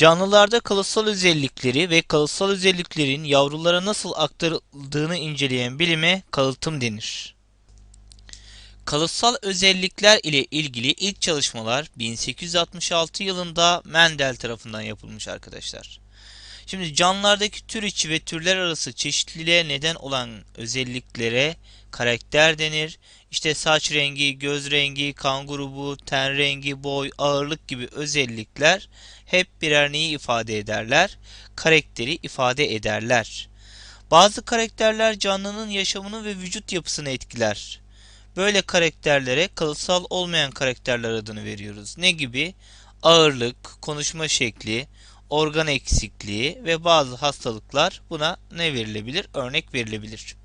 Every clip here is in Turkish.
Canlılarda kalıtsal özellikleri ve kalıtsal özelliklerin yavrulara nasıl aktarıldığını inceleyen bilime kalıtım denir. Kalıtsal özellikler ile ilgili ilk çalışmalar 1866 yılında Mendel tarafından yapılmış arkadaşlar. Şimdi canlılardaki tür içi ve türler arası çeşitliliğe neden olan özelliklere karakter denir. İşte saç rengi, göz rengi, kan grubu, ten rengi, boy, ağırlık gibi özellikler hep birer neyi ifade ederler? Karakteri ifade ederler. Bazı karakterler canlının yaşamını ve vücut yapısını etkiler. Böyle karakterlere kalıtsal olmayan karakterler adını veriyoruz. Ne gibi? Ağırlık, konuşma şekli, organ eksikliği ve bazı hastalıklar buna ne verilebilir? Örnek verilebilir.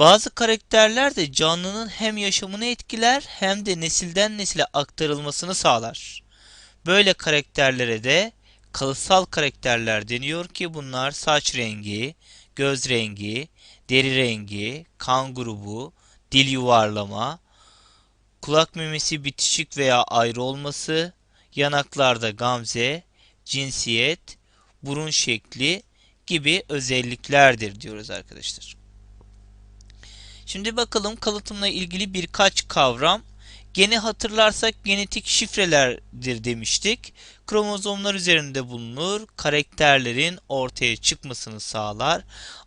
Bazı karakterler de canlının hem yaşamını etkiler hem de nesilden nesile aktarılmasını sağlar. Böyle karakterlere de kalıtsal karakterler deniyor ki bunlar saç rengi, göz rengi, deri rengi, kan grubu, dil yuvarlama, kulak memesi bitişik veya ayrı olması, yanaklarda gamze, cinsiyet, burun şekli gibi özelliklerdir diyoruz arkadaşlar. Şimdi bakalım kalıtımla ilgili birkaç kavram. Geni hatırlarsak genetik şifrelerdir demiştik. Kromozomlar üzerinde bulunur. Karakterlerin ortaya çıkmasını sağlar.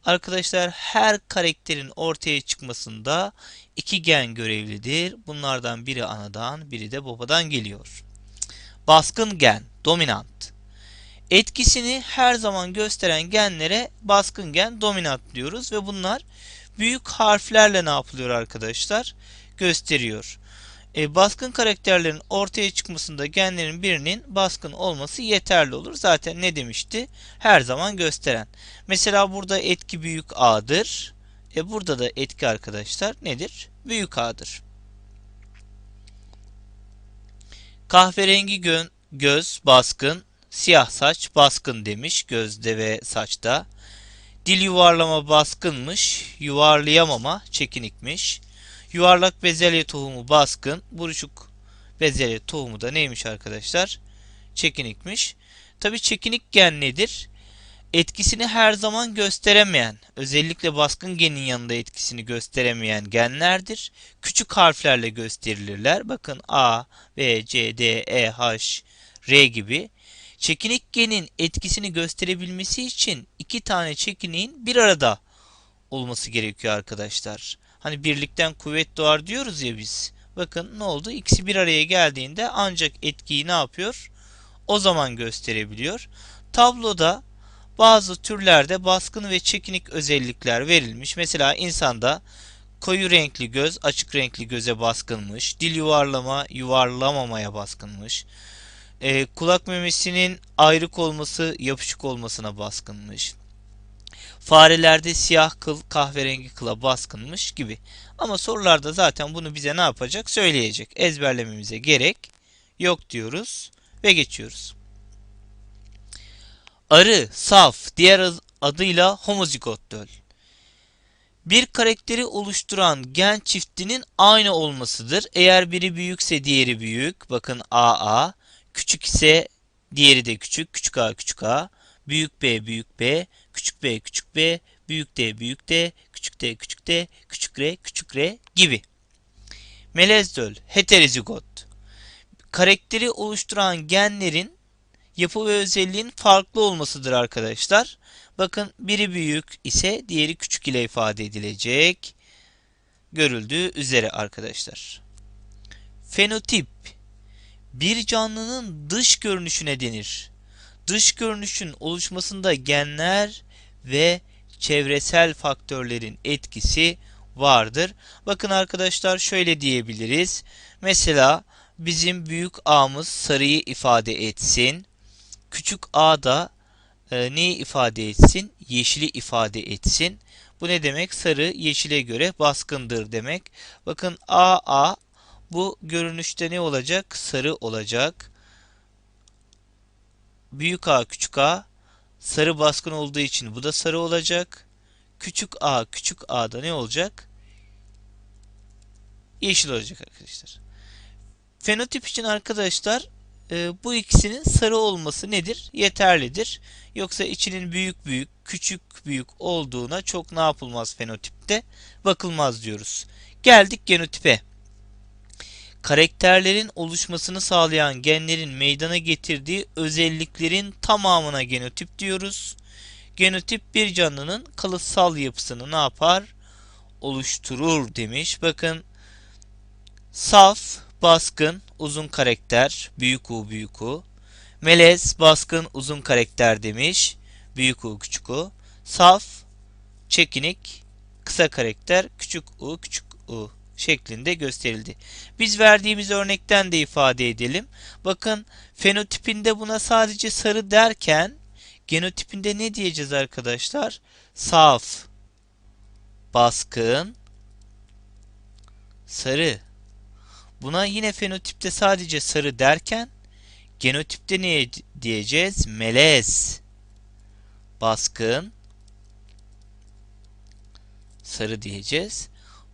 Arkadaşlar her karakterin ortaya çıkmasında iki gen görevlidir. Bunlardan biri anadan, biri de babadan geliyor. Baskın gen, dominant. Etkisini her zaman gösteren genlere baskın gen, dominant diyoruz ve bunlar büyük harflerle ne yapılıyor arkadaşlar? Gösteriyor. E, baskın karakterlerin ortaya çıkmasında genlerin birinin baskın olması yeterli olur. Zaten ne demişti? Her zaman gösteren. Mesela burada etki büyük A'dır. E, burada da etki arkadaşlar nedir? Büyük A'dır. Kahverengi gö göz baskın, siyah saç baskın demiş gözde ve saçta. Dil yuvarlama baskınmış, yuvarlayamama çekinikmiş. Yuvarlak bezelye tohumu baskın, buruşuk bezelye tohumu da neymiş arkadaşlar? Çekinikmiş. Tabi çekinik gen nedir? Etkisini her zaman gösteremeyen, özellikle baskın genin yanında etkisini gösteremeyen genlerdir. Küçük harflerle gösterilirler. Bakın A, B, C, D, E, H, R gibi. Çekinik genin etkisini gösterebilmesi için iki tane çekiniğin bir arada olması gerekiyor arkadaşlar. Hani birlikten kuvvet doğar diyoruz ya biz. Bakın ne oldu? İkisi bir araya geldiğinde ancak etkiyi ne yapıyor? O zaman gösterebiliyor. Tabloda bazı türlerde baskın ve çekinik özellikler verilmiş. Mesela insanda koyu renkli göz açık renkli göze baskınmış. Dil yuvarlama yuvarlamamaya baskınmış e, kulak memesinin ayrık olması yapışık olmasına baskınmış. Farelerde siyah kıl kahverengi kıla baskınmış gibi. Ama sorularda zaten bunu bize ne yapacak söyleyecek. Ezberlememize gerek yok diyoruz ve geçiyoruz. Arı, saf, diğer adıyla homozigot döl. Bir karakteri oluşturan gen çiftinin aynı olmasıdır. Eğer biri büyükse diğeri büyük. Bakın AA. Küçük ise diğeri de küçük. Küçük a küçük a. Büyük B büyük B. Küçük B küçük B. Büyük D büyük D. Küçük D küçük D. Küçük R küçük R gibi. Melezdöl heterozigot. Karakteri oluşturan genlerin yapı ve özelliğin farklı olmasıdır arkadaşlar. Bakın biri büyük ise diğeri küçük ile ifade edilecek. Görüldüğü üzere arkadaşlar. Fenotip bir canlının dış görünüşüne denir. Dış görünüşün oluşmasında genler ve çevresel faktörlerin etkisi vardır. Bakın arkadaşlar şöyle diyebiliriz. Mesela bizim büyük A'mız sarıyı ifade etsin. Küçük A da e, neyi ifade etsin? Yeşili ifade etsin. Bu ne demek? Sarı yeşile göre baskındır demek. Bakın AA bu görünüşte ne olacak? Sarı olacak. Büyük A küçük A sarı baskın olduğu için bu da sarı olacak. Küçük A küçük A'da ne olacak? Yeşil olacak arkadaşlar. Fenotip için arkadaşlar e, bu ikisinin sarı olması nedir? Yeterlidir. Yoksa içinin büyük büyük, küçük büyük olduğuna çok ne yapılmaz fenotipte? Bakılmaz diyoruz. Geldik genotipe. Karakterlerin oluşmasını sağlayan genlerin meydana getirdiği özelliklerin tamamına genotip diyoruz. Genotip bir canlının kalıtsal yapısını ne yapar? Oluşturur demiş. Bakın saf, baskın, uzun karakter, büyük U büyük U. Melez, baskın, uzun karakter demiş. Büyük U küçük U. Saf, çekinik, kısa karakter, küçük U küçük U şeklinde gösterildi. Biz verdiğimiz örnekten de ifade edelim. Bakın fenotipinde buna sadece sarı derken genotipinde ne diyeceğiz arkadaşlar? Saf, baskın, sarı. Buna yine fenotipte sadece sarı derken genotipte ne diyeceğiz? Melez, baskın, sarı diyeceğiz.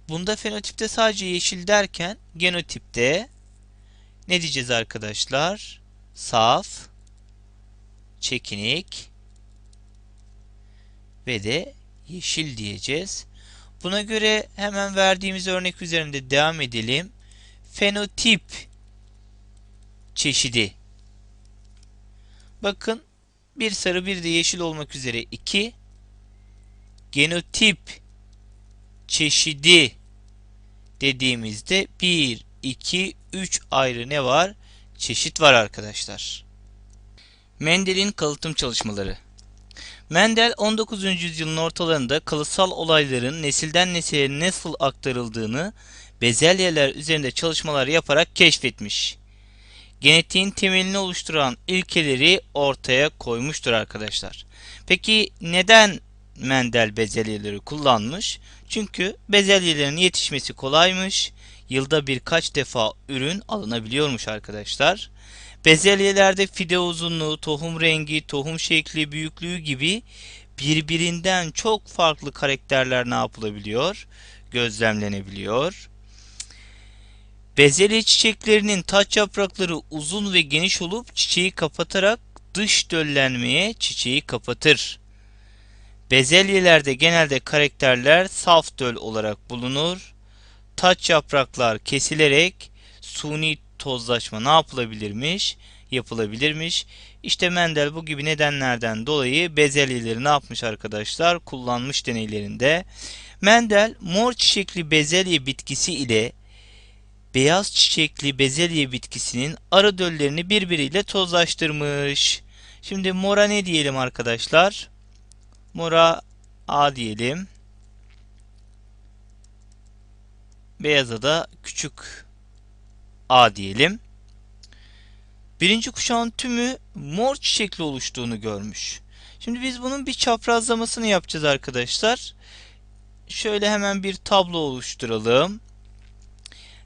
Bunda fenotipte sadece yeşil derken genotipte ne diyeceğiz arkadaşlar? Saf, çekinik ve de yeşil diyeceğiz. Buna göre hemen verdiğimiz örnek üzerinde devam edelim. Fenotip çeşidi. Bakın bir sarı bir de yeşil olmak üzere iki genotip çeşidi dediğimizde 1, 2, 3 ayrı ne var? Çeşit var arkadaşlar. Mendel'in kalıtım çalışmaları Mendel 19. yüzyılın ortalarında kalıtsal olayların nesilden nesile nasıl aktarıldığını bezelyeler üzerinde çalışmalar yaparak keşfetmiş. Genetiğin temelini oluşturan ilkeleri ortaya koymuştur arkadaşlar. Peki neden Mendel bezelyeleri kullanmış? Çünkü bezelyelerin yetişmesi kolaymış. Yılda birkaç defa ürün alınabiliyormuş arkadaşlar. Bezelyelerde fide uzunluğu, tohum rengi, tohum şekli, büyüklüğü gibi birbirinden çok farklı karakterler ne yapılabiliyor? Gözlemlenebiliyor. Bezelye çiçeklerinin taç yaprakları uzun ve geniş olup çiçeği kapatarak dış döllenmeye çiçeği kapatır. Bezelyelerde genelde karakterler saf döl olarak bulunur. Taç yapraklar kesilerek suni tozlaşma ne yapılabilirmiş? Yapılabilirmiş. İşte Mendel bu gibi nedenlerden dolayı bezelyeleri ne yapmış arkadaşlar? Kullanmış deneylerinde. Mendel mor çiçekli bezelye bitkisi ile beyaz çiçekli bezelye bitkisinin arı döllerini birbiriyle tozlaştırmış. Şimdi mora ne diyelim arkadaşlar? Mora A diyelim. Beyaza da küçük A diyelim. Birinci kuşağın tümü mor çiçekli oluştuğunu görmüş. Şimdi biz bunun bir çaprazlamasını yapacağız arkadaşlar. Şöyle hemen bir tablo oluşturalım.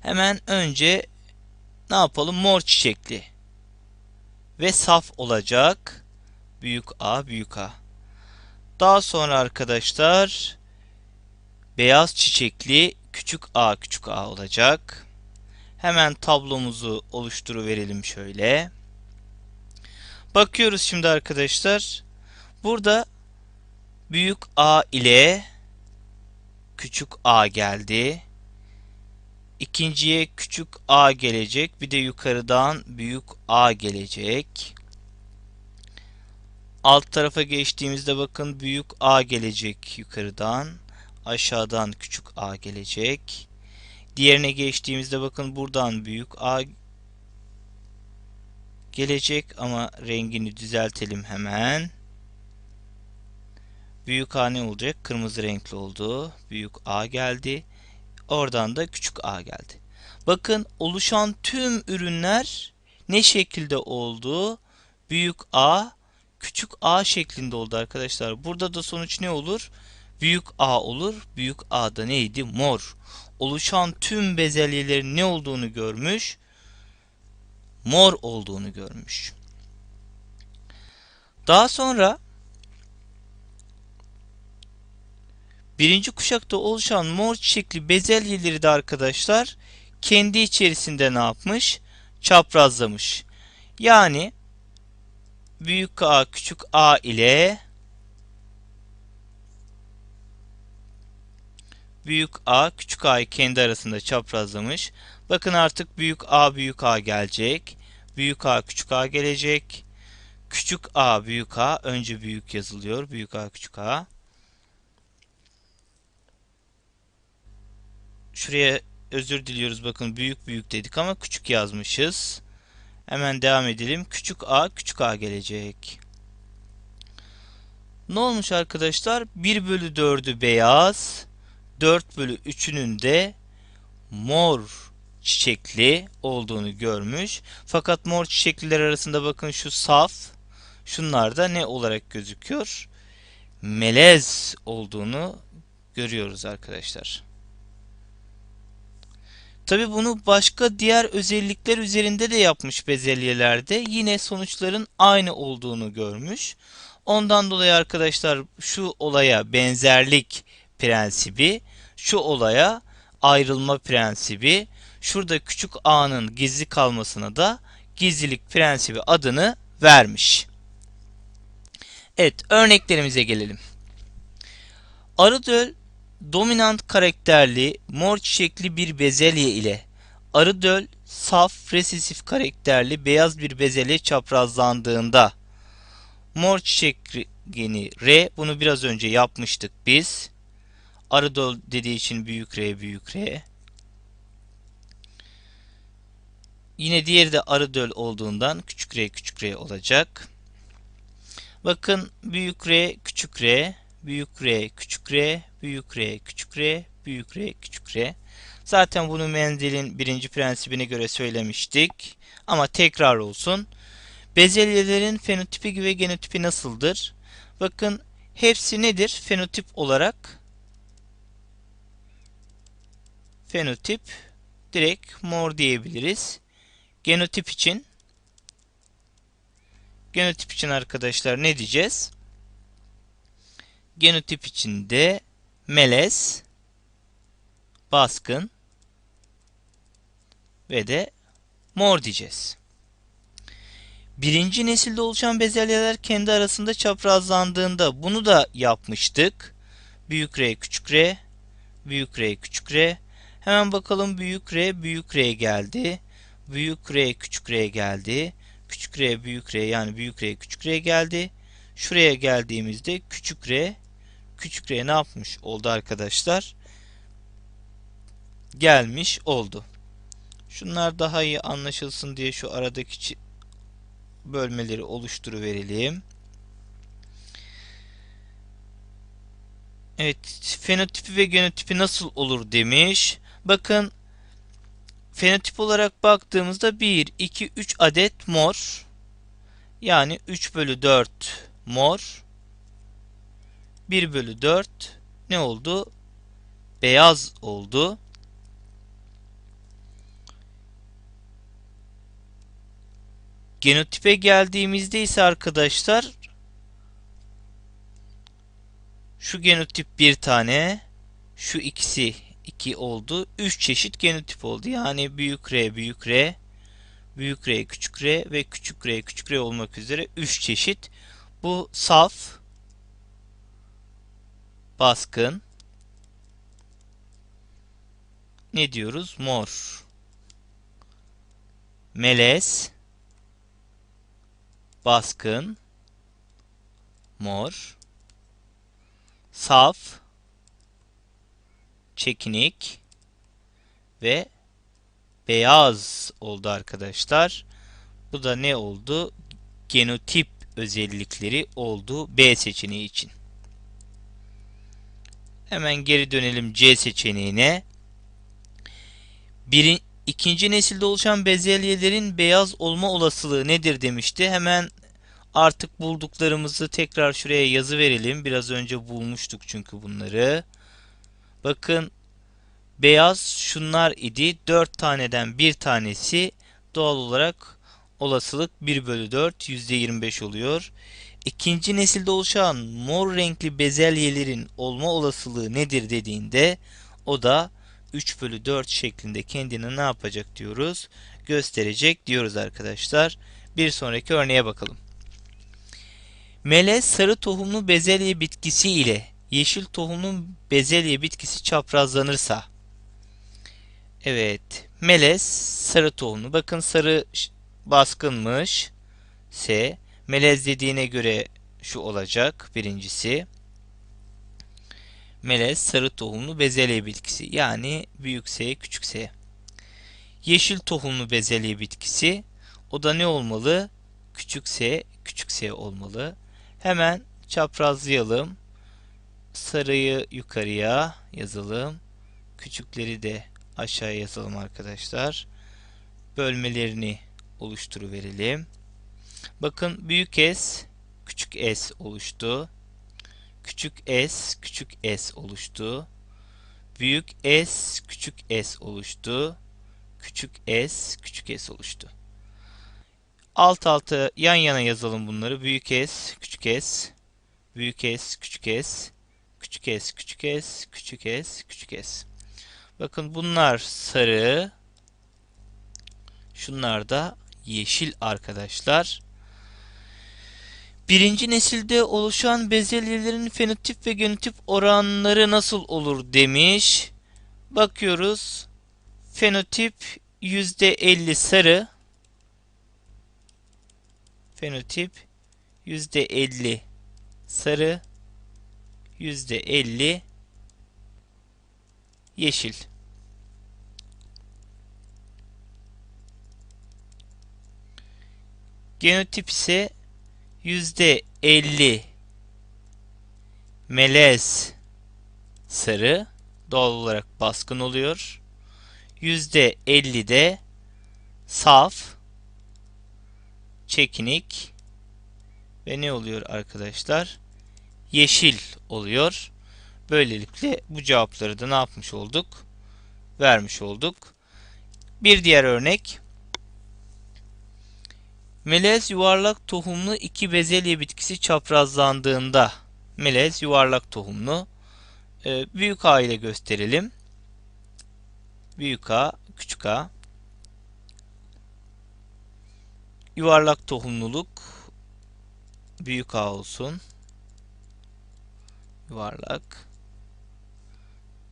Hemen önce ne yapalım? Mor çiçekli. Ve saf olacak. Büyük A, büyük A. Daha sonra arkadaşlar beyaz çiçekli küçük a küçük a olacak. Hemen tablomuzu oluşturuverelim şöyle. Bakıyoruz şimdi arkadaşlar. Burada büyük a ile küçük a geldi. İkinciye küçük a gelecek. Bir de yukarıdan büyük a gelecek. Alt tarafa geçtiğimizde bakın büyük A gelecek yukarıdan. Aşağıdan küçük A gelecek. Diğerine geçtiğimizde bakın buradan büyük A gelecek ama rengini düzeltelim hemen. Büyük A ne olacak? Kırmızı renkli oldu. Büyük A geldi. Oradan da küçük A geldi. Bakın oluşan tüm ürünler ne şekilde oldu? Büyük A küçük a şeklinde oldu arkadaşlar. Burada da sonuç ne olur? Büyük A olur. Büyük A'da neydi? Mor. Oluşan tüm bezelyelerin ne olduğunu görmüş? Mor olduğunu görmüş. Daha sonra birinci kuşakta oluşan mor çiçekli bezelyeleri de arkadaşlar kendi içerisinde ne yapmış? Çaprazlamış. Yani büyük A küçük a ile büyük A küçük a'yı kendi arasında çaprazlamış. Bakın artık büyük A büyük A gelecek. Büyük A küçük A gelecek. Küçük A büyük A önce büyük yazılıyor. Büyük A küçük A. Şuraya özür diliyoruz. Bakın büyük büyük dedik ama küçük yazmışız. Hemen devam edelim. Küçük a küçük a gelecek. Ne olmuş arkadaşlar? 1 bölü 4'ü beyaz. 4 bölü 3'ünün de mor çiçekli olduğunu görmüş. Fakat mor çiçekliler arasında bakın şu saf. Şunlar da ne olarak gözüküyor? Melez olduğunu görüyoruz arkadaşlar. Tabi bunu başka diğer özellikler üzerinde de yapmış bezelyelerde. Yine sonuçların aynı olduğunu görmüş. Ondan dolayı arkadaşlar şu olaya benzerlik prensibi, şu olaya ayrılma prensibi, şurada küçük a'nın gizli kalmasına da gizlilik prensibi adını vermiş. Evet örneklerimize gelelim. Arıdöl dominant karakterli mor çiçekli bir bezelye ile arıdöl saf resesif karakterli beyaz bir bezelye çaprazlandığında mor çiçeğini R bunu biraz önce yapmıştık biz. Arıdöl dediği için büyük R büyük R. Yine diğeri de arıdöl olduğundan küçük R küçük R olacak. Bakın büyük R küçük R büyük R, küçük r, büyük R, küçük r, büyük R, küçük r. Zaten bunu Mendel'in birinci prensibine göre söylemiştik. Ama tekrar olsun. Bezelyelerin fenotipi ve genotipi nasıldır? Bakın hepsi nedir? Fenotip olarak fenotip direkt mor diyebiliriz. Genotip için genotip için arkadaşlar ne diyeceğiz? Genotip içinde melez, baskın ve de mor diyeceğiz. Birinci nesilde oluşan bezelyeler kendi arasında çaprazlandığında bunu da yapmıştık. Büyük R, küçük R, büyük R, küçük R. Hemen bakalım büyük R, büyük R geldi. Büyük R, küçük R geldi. Küçük R, büyük R yani büyük R, küçük R geldi. Şuraya geldiğimizde küçük R, küçük r ne yapmış oldu arkadaşlar? Gelmiş oldu. Şunlar daha iyi anlaşılsın diye şu aradaki bölmeleri oluşturuverelim. Evet, fenotipi ve genotipi nasıl olur demiş. Bakın fenotip olarak baktığımızda 1, 2, 3 adet mor. Yani 3 bölü 4 mor. 1 bölü 4 ne oldu? Beyaz oldu. Genotipe geldiğimizde ise arkadaşlar şu genotip bir tane şu ikisi 2 oldu. 3 çeşit genotip oldu. Yani büyük R, büyük R, büyük R, küçük R ve küçük R, küçük R olmak üzere 3 çeşit. Bu saf baskın ne diyoruz? Mor. Melez baskın mor saf çekinik ve beyaz oldu arkadaşlar. Bu da ne oldu? Genotip özellikleri oldu B seçeneği için. Hemen geri dönelim C seçeneğine. Birin, ikinci nesilde oluşan bezelyelerin beyaz olma olasılığı nedir demişti. Hemen artık bulduklarımızı tekrar şuraya yazı verelim. Biraz önce bulmuştuk çünkü bunları. Bakın beyaz şunlar idi. 4 taneden bir tanesi doğal olarak olasılık 1 bölü 4 %25 oluyor. İkinci nesilde oluşan mor renkli bezelyelerin olma olasılığı nedir dediğinde o da 3 bölü 4 şeklinde kendini ne yapacak diyoruz? Gösterecek diyoruz arkadaşlar. Bir sonraki örneğe bakalım. Melez sarı tohumlu bezelye bitkisi ile yeşil tohumlu bezelye bitkisi çaprazlanırsa Evet, melez sarı tohumlu. Bakın sarı baskınmış. S. Melez dediğine göre şu olacak birincisi. Melez sarı tohumlu bezelye bitkisi. Yani büyük S, küçük S. Yeşil tohumlu bezelye bitkisi. O da ne olmalı? Küçük S, küçük S olmalı. Hemen çaprazlayalım. Sarıyı yukarıya yazalım. Küçükleri de aşağıya yazalım arkadaşlar. Bölmelerini oluşturuverelim. Bakın büyük S, küçük S oluştu. Küçük S, küçük S oluştu. Büyük S, küçük S oluştu. Küçük S, küçük S oluştu. Alt alta yan yana yazalım bunları. Büyük S, küçük S, büyük S, küçük S, küçük S, küçük S, küçük S, küçük S. Bakın bunlar sarı. Şunlar da yeşil arkadaşlar. Birinci nesilde oluşan bezelyelerin fenotip ve genotip oranları nasıl olur demiş. Bakıyoruz. Fenotip %50 sarı. Fenotip %50 sarı. %50 yeşil. Genotip ise %50 melez sarı doğal olarak baskın oluyor. %50 de saf çekinik ve ne oluyor arkadaşlar? Yeşil oluyor. Böylelikle bu cevapları da ne yapmış olduk? Vermiş olduk. Bir diğer örnek. Melez yuvarlak tohumlu iki bezelye bitkisi çaprazlandığında melez yuvarlak tohumlu Ee, büyük A ile gösterelim. Büyük A, küçük A. Yuvarlak tohumluluk büyük A olsun. Yuvarlak.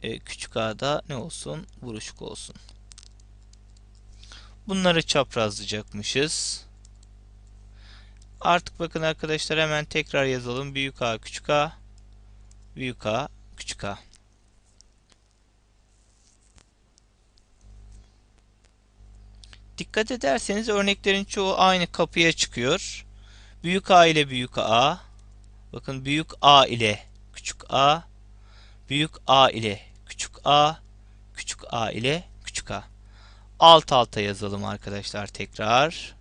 Ee, küçük A'da ne olsun? Buruşuk olsun. Bunları çaprazlayacakmışız. Artık bakın arkadaşlar hemen tekrar yazalım. Büyük A, küçük A. Büyük A, küçük A. Dikkat ederseniz örneklerin çoğu aynı kapıya çıkıyor. Büyük A ile büyük A. Bakın büyük A ile küçük A. Büyük A ile küçük A. Küçük A ile küçük A. Alt alta yazalım arkadaşlar tekrar.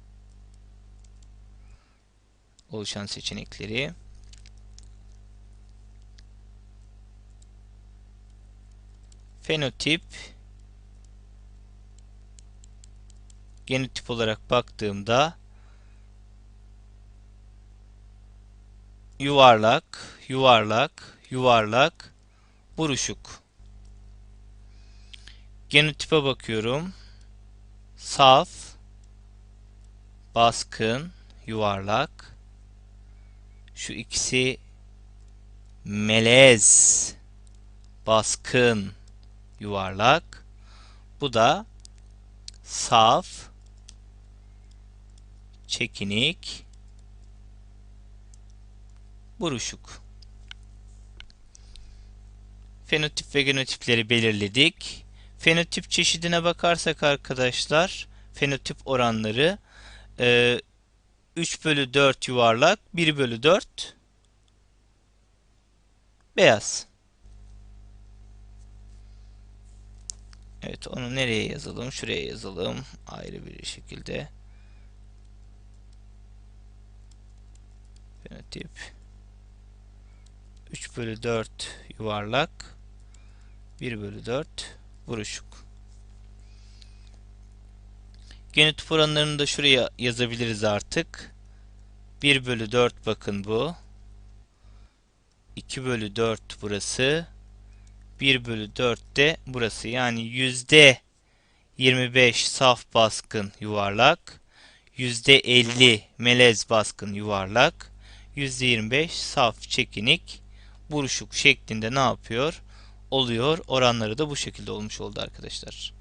Oluşan seçenekleri. Fenotip genotip olarak baktığımda yuvarlak, yuvarlak, yuvarlak, buruşuk. Genotipe bakıyorum. Saf, baskın, yuvarlak. Şu ikisi melez, baskın, yuvarlak. Bu da saf, çekinik, buruşuk. Fenotip ve genotipleri belirledik. Fenotip çeşidine bakarsak arkadaşlar, fenotip oranları 3 bölü 4 yuvarlak, 1 bölü 4 beyaz. Evet onu nereye yazalım? Şuraya yazalım. Ayrı bir şekilde. Fenotip 3 bölü 4 yuvarlak 1 bölü 4 buruşuk. Genotip oranlarını da şuraya yazabiliriz artık. 1 bölü 4 bakın bu. 2 bölü 4 burası. 1 bölü 4 de burası. Yani yüzde 25 saf baskın yuvarlak. %50 melez baskın yuvarlak, %25 saf çekinik, buruşuk şeklinde ne yapıyor? Oluyor. Oranları da bu şekilde olmuş oldu arkadaşlar.